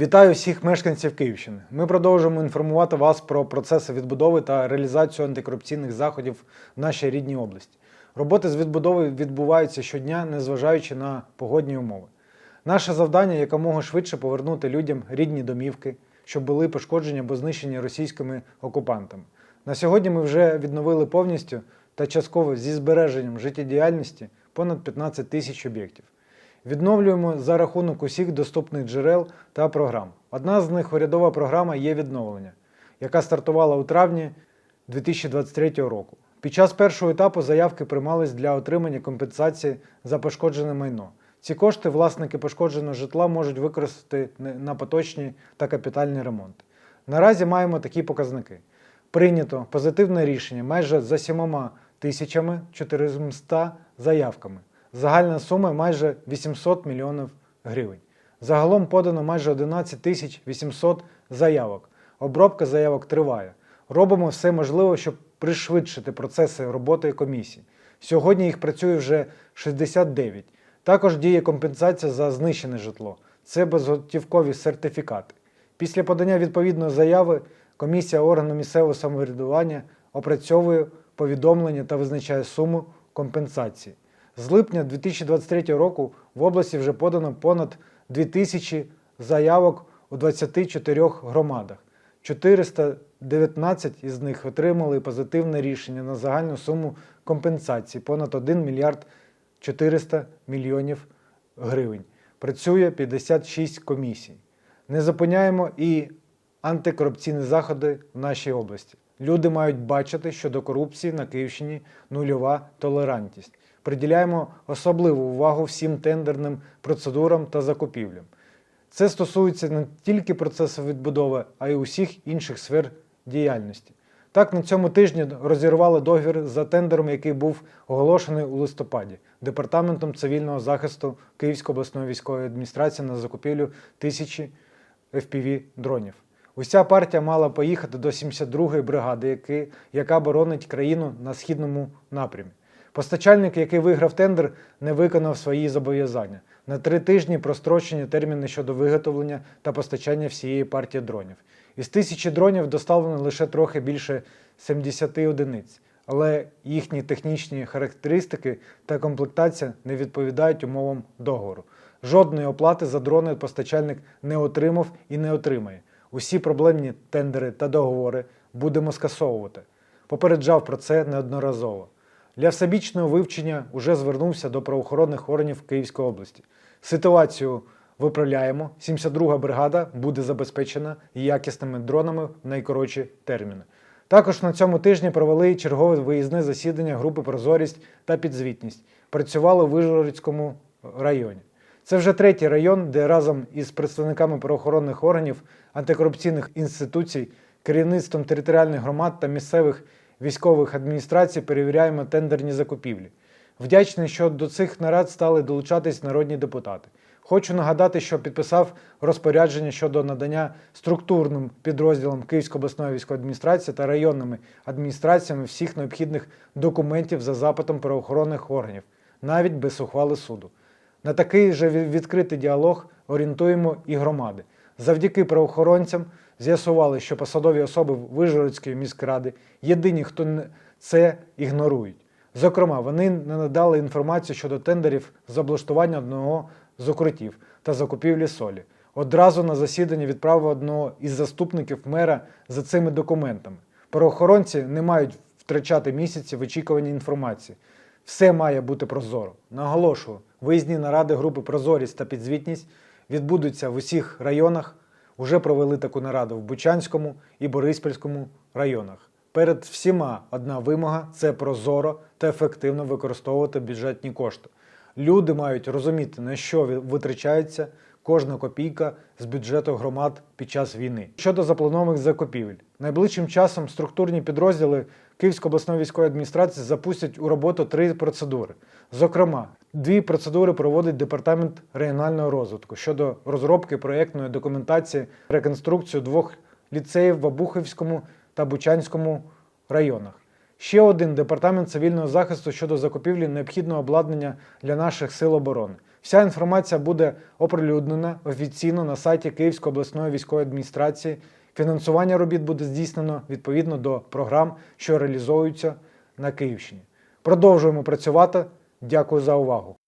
Вітаю всіх мешканців Київщини. Ми продовжуємо інформувати вас про процеси відбудови та реалізацію антикорупційних заходів в нашій рідній області. Роботи з відбудови відбуваються щодня, незважаючи на погодні умови. Наше завдання якомога швидше повернути людям рідні домівки, що були пошкоджені або знищені російськими окупантами. На сьогодні ми вже відновили повністю та частково зі збереженням життєдіяльності понад 15 тисяч об'єктів. Відновлюємо за рахунок усіх доступних джерел та програм. Одна з них урядова програма є відновлення, яка стартувала у травні 2023 року. Під час першого етапу заявки приймались для отримання компенсації за пошкоджене майно. Ці кошти власники пошкодженого житла можуть використати на поточні та капітальні ремонти. Наразі маємо такі показники. Прийнято позитивне рішення майже за 7 тисячами 400 заявками. Загальна сума майже 800 мільйонів гривень. Загалом подано майже 11 тисяч 800 заявок. Обробка заявок триває. Робимо все можливе, щоб пришвидшити процеси роботи комісії. Сьогодні їх працює вже 69. Також діє компенсація за знищене житло. Це безготівкові сертифікати. Після подання відповідної заяви комісія органу місцевого самоврядування опрацьовує повідомлення та визначає суму компенсації. З липня 2023 року в області вже подано понад 2000 заявок у 24 громадах. 419 із них отримали позитивне рішення на загальну суму компенсації понад 1 мільярд 400 мільйонів гривень. Працює 56 комісій. Не зупиняємо і антикорупційні заходи в нашій області. Люди мають бачити, що до корупції на Київщині нульова толерантність. Приділяємо особливу увагу всім тендерним процедурам та закупівлям. Це стосується не тільки процесу відбудови, а й усіх інших сфер діяльності. Так, на цьому тижні розірвали договір за тендером, який був оголошений у листопаді Департаментом цивільного захисту Київської обласної військової адміністрації на закупівлю тисячі FPV дронів. Уся партія мала поїхати до 72-ї бригади, яка боронить країну на східному напрямі. Постачальник, який виграв тендер, не виконав свої зобов'язання. На три тижні прострочені терміни щодо виготовлення та постачання всієї партії дронів. Із тисячі дронів доставлено лише трохи більше 70 одиниць, але їхні технічні характеристики та комплектація не відповідають умовам договору. Жодної оплати за дрони постачальник не отримав і не отримає. Усі проблемні тендери та договори будемо скасовувати. Попереджав про це неодноразово. Для всебічного вивчення уже звернувся до правоохоронних органів Київської області. Ситуацію виправляємо. 72-га бригада буде забезпечена якісними дронами в найкоротші терміни. Також на цьому тижні провели чергове виїзне засідання групи Прозорість та підзвітність. Працювали у Вижгородському районі. Це вже третій район, де разом із представниками правоохоронних органів, антикорупційних інституцій, керівництвом територіальних громад та місцевих військових адміністрацій перевіряємо тендерні закупівлі. Вдячний, що до цих нарад стали долучатись народні депутати. Хочу нагадати, що підписав розпорядження щодо надання структурним підрозділам Київської обласної військової адміністрації та районними адміністраціями всіх необхідних документів за запитом правоохоронних органів, навіть без ухвали суду. На такий же відкритий діалог орієнтуємо і громади. Завдяки правоохоронцям з'ясували, що посадові особи Вижгородської міськради єдині, хто це ігнорують. Зокрема, вони не надали інформацію щодо тендерів з облаштування одного з укриттів та закупівлі солі. Одразу на засідання відправив одного із заступників мера за цими документами. Правоохоронці не мають втрачати місяці в очікуванні інформації. Все має бути прозоро. Наголошую, виїзні наради групи Прозорість та підзвітність відбудуться в усіх районах. Уже провели таку нараду в Бучанському і Бориспільському районах. Перед всіма одна вимога це прозоро та ефективно використовувати бюджетні кошти. Люди мають розуміти, на що витрачається кожна копійка з бюджету громад під час війни. Щодо запланованих закупівель, найближчим часом структурні підрозділи Київської обласної військової адміністрації запустять у роботу три процедури. Зокрема, дві процедури проводить департамент регіонального розвитку щодо розробки проєктної документації реконструкцію двох ліцеїв в Обухівському та Бучанському районах. Ще один департамент цивільного захисту щодо закупівлі необхідного обладнання для наших сил оборони. Вся інформація буде оприлюднена офіційно на сайті Київської обласної військової адміністрації. Фінансування робіт буде здійснено відповідно до програм, що реалізовуються на Київщині. Продовжуємо працювати. Дякую за увагу.